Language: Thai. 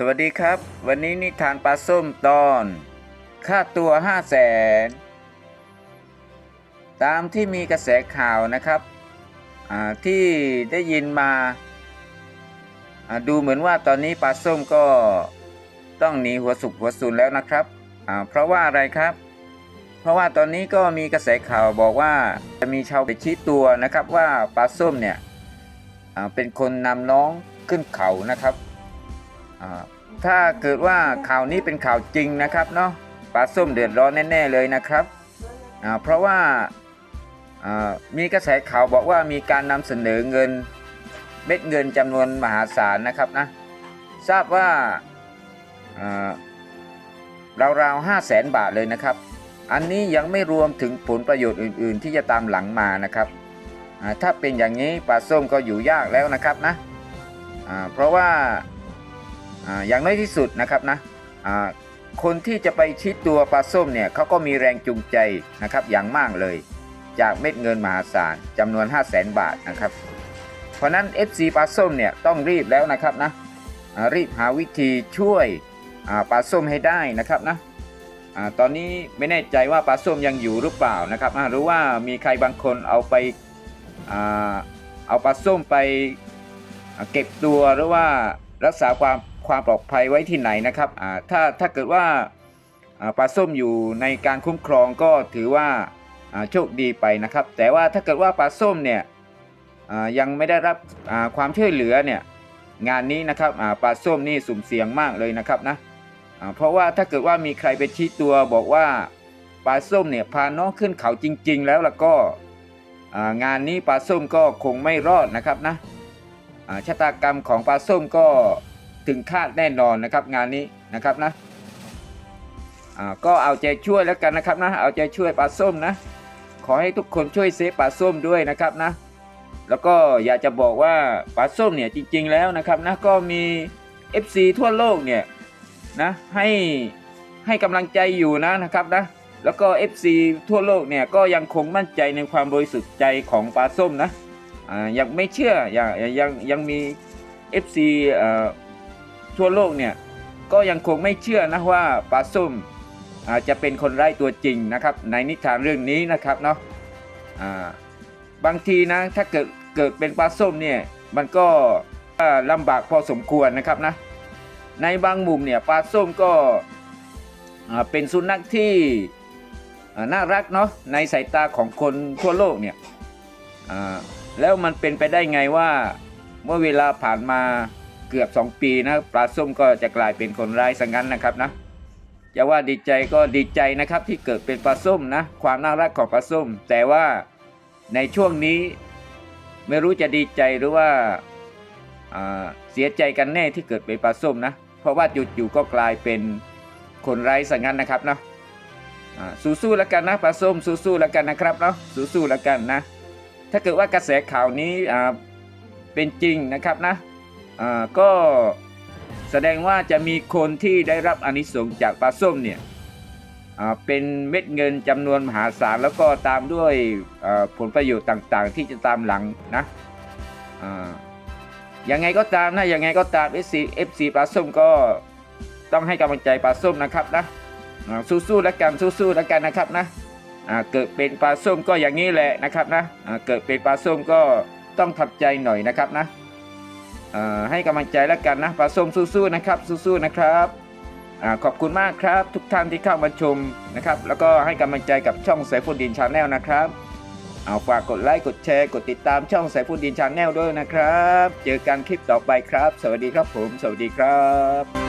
สวัสดีครับ วันนี้นิทานปลาส้มตอน ค่าตัวห้าแสนตามที่มีกระแสข่าวนะครับที่ได้ยินมาดูเหมือนว่าตอนนี้ปลาส้มก็ต้องหนีหัวสุกหัวซุนแล้วนะครับเพราะว่าอะไรครับ เพราะว่าตอนนี้ก็มีกระแสข่าวบอกว่าจะมีชาวไปชี้ตัวนะครับว่าปลาส้มเนี่ยเป็นคนนำน้องขึ้นเขานะครับ ถ้าเกิดว่าข่าวนี้เป็นข่าวจริงนะครับเนาะปลาส้มเดือดร้อนแน่ๆเลยนะครับ เพราะว่ามีกระแสข่าวบอกว่ามีการนำเสนอเงินเม็ดเงินจำนวนมหาศาลนะครับนะทราบว่าราวๆห้าแสนบาทเลยนะครับ อันนี้ยังไม่รวมถึงผลประโยชน์อื่น ๆ ที่จะตามหลังมานะครับถ้าเป็นอย่างนี้ปลาส้มก็อยู่ยากแล้วนะครับนะเพราะว่า อย่างน้อยที่สุดนะครับนะคนที่จะไปชิดตัวปลาส้มเนี่ยเขาก็มีแรงจูงใจนะครับอย่างมากเลย จากเม็ดเงินมหาศาลจำนวน 5 0 0แสนบาทนะครับ เพราะนั้น FC ปลาส้มเนี่ยต้องรีบแล้วนะครับนะรีบหาวิธีช่วยปลาส้มให้ได้นะครับนะอตอนนี้ไม่แน่ใจว่าปลาส้มยังอยู่หรือเปล่านะครับหรือว่ามีใครบางคนเอาไปอเอาปลาส้มไปเก็บตัวหรือว่ารักษาความ ความปลอดภัยไว้ที่ไหนนะครับถ้าถ้าเกิดว่าปลาส้มอยู่ในการคุ้มครองก็ถือว่าโชคดีไปนะครับ แต่ว่าถ้าเกิดว่าปลาส้มเนี่ยยังไม่ได้รับความช่วยเหลือเนี่ยงานนี้นะครับปลาส้มนี่สุ่มเสี่ยงมากเลยนะครับนะเพราะว่าถ้าเกิดว่ามีใครไปชี้ตัวบอกว่าปลาส้มเนี่ยพาน้องขึ้นเขาจริง ๆ แล้วล่ะก็งานนี้ปลาส้มก็คงไม่รอดนะครับนะชะตากรรมของปลาส้มก็ ถึงคาดแน่นอนนะครับงานนี้นะครับนะก็เอาใจช่วยแล้วกันนะครับนะ เอาใจช่วยปลาส้มนะ ขอให้ทุกคนช่วยเซฟปลาส้มด้วยนะครับนะ แล้วก็อยากจะบอกว่าปลาส้มเนี่ยจริง ๆ แล้วนะครับนะก็มี FC ทั่วโลกเนี่ยนะให้ให้กำลังใจอยู่นะนะครับนะแล้วก็ FC ทั่วโลกเนี่ยก็ยังคงมั่นใจในความบริสุทธิ์ใจของปลาส้มนะยังไม่เชื่อยังยังยังมี FC เอ่อ ทั่วโลกเนี่ยก็ยังคงไม่เชื่อนะว่าปลาส้มอาจจะเป็นคนไร้ตัวจริงนะครับ ในนิทานเรื่องนี้นะครับเนาะบางทีนะถ้าเกิดเกิดเป็นปลาส้มเนี่ยมันก็อ่าลำบากพอสมควรนะครับนะในบางมุมเนี่ยปลาส้มก็เป็นสุนัขที่น่ารักเนาะในสายตาของคนทั่วโลกเนี่ยแล้วมันเป็นไปได้ไงว่าเมื่อเวลาผ่านมา เกือบ 2 ปีนะปลาส้มก็จะกลายเป็นคนร้ายสังงั้นนะครับนะจะว่าดีใจก็ดีใจนะครับที่เกิดเป็นปลาส้มนะความน่ารักของปลาส้ม แต่ว่าในช่วงนี้ไม่รู้จะดีใจหรือว่าเสียใจกันแน่ที่เกิดเป็นปลาส้มนะเพราะว่าจู่ๆก็กลายเป็นคนไร้สังงั้นนะครับเนาะสู้ๆแล้วกันนะปลาส้มสู้ๆแล้วกันนะครับเนาะสู้ๆแล้วกันนะ ถ้าเกิดว่ากระแสข่าวนี้เป็นจริงนะครับนะ ก็แสดงว่าจะมีคนที่ได้รับอนิสงส์จากปลาส้มเนี่ยอ่าเป็นเม็ดเงินจำนวนมหาศาลแล้วก็ตามด้วยผลประโยชน์ต่างๆ ที่จะตามหลังนะอ่ายังไงก็ตามนะยังไงก็ตาม FC FC ปลาส้มก็ต้องให้กำลังใจปลาส้มนะครับนะสู้ๆแล้วกันสู้ๆแล้วกันนะครับนะอ่าเกิดเป็นปลาส้มก็อย่างนี้แหละนะครับนะอ่าเกิดเป็นปลาส้มก็ต้องทับใจหน่อยนะครับนะ ให้กำลังใจแล้วกันนะปลาส้มสู้ๆนะครับสู้ๆนะครับอขอบคุณมากครับ ทุกท่านที่เข้ามาชมนะครับ แล้วก็ให้กำลังใจกับช่องสายฟุดินชาแนลนะครับ เอาฝากกดไลค์กดแชร์กดติดตามช่องสายฟุดินชาแนลด้วยนะครับ เจอกันคลิปต่อไปครับ สวัสดีครับผม สวัสดีครับ